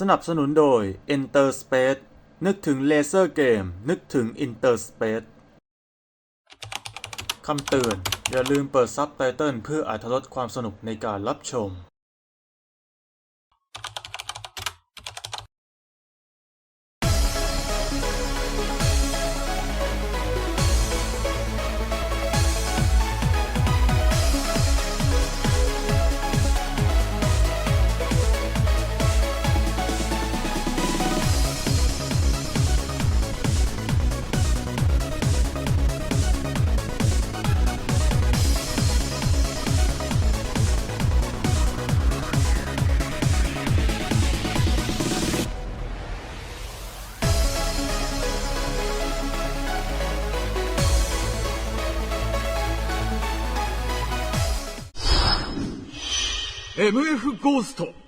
สนับสนุนโดย Enter Space นึกถึงเลเซอร์เกม นึกถึง Enter Space คำเตือน อย่าลืมเปิดซับไตเติลเพื่ออาจลดความสนุกในการรับชม MF ゴースト。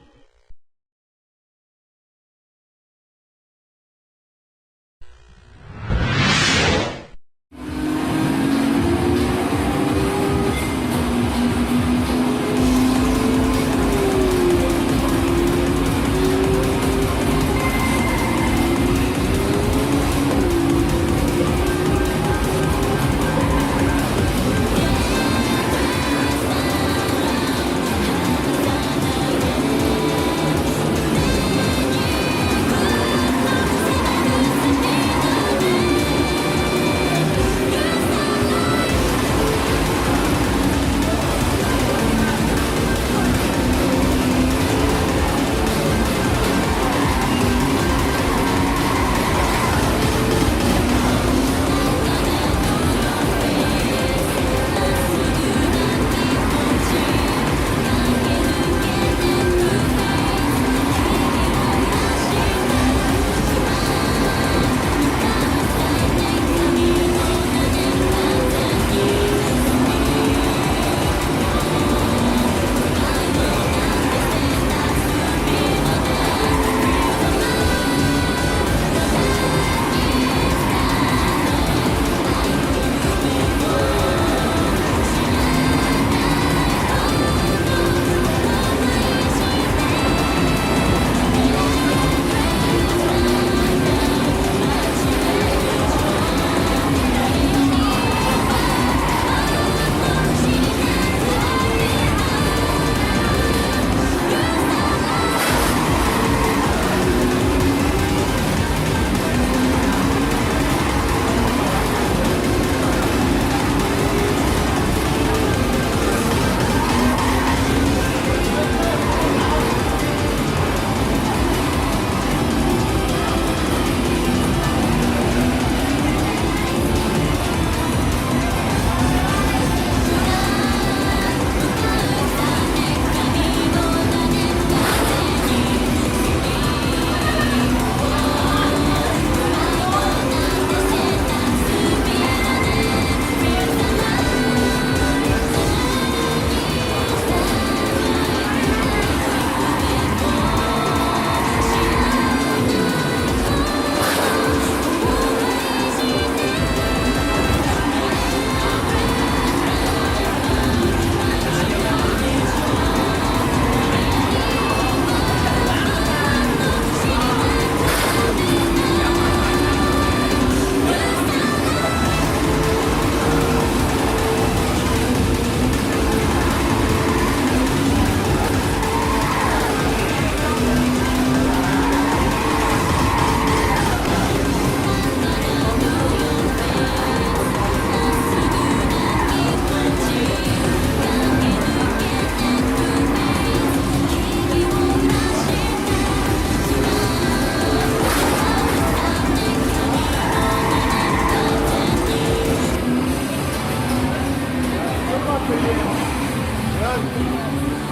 Gel.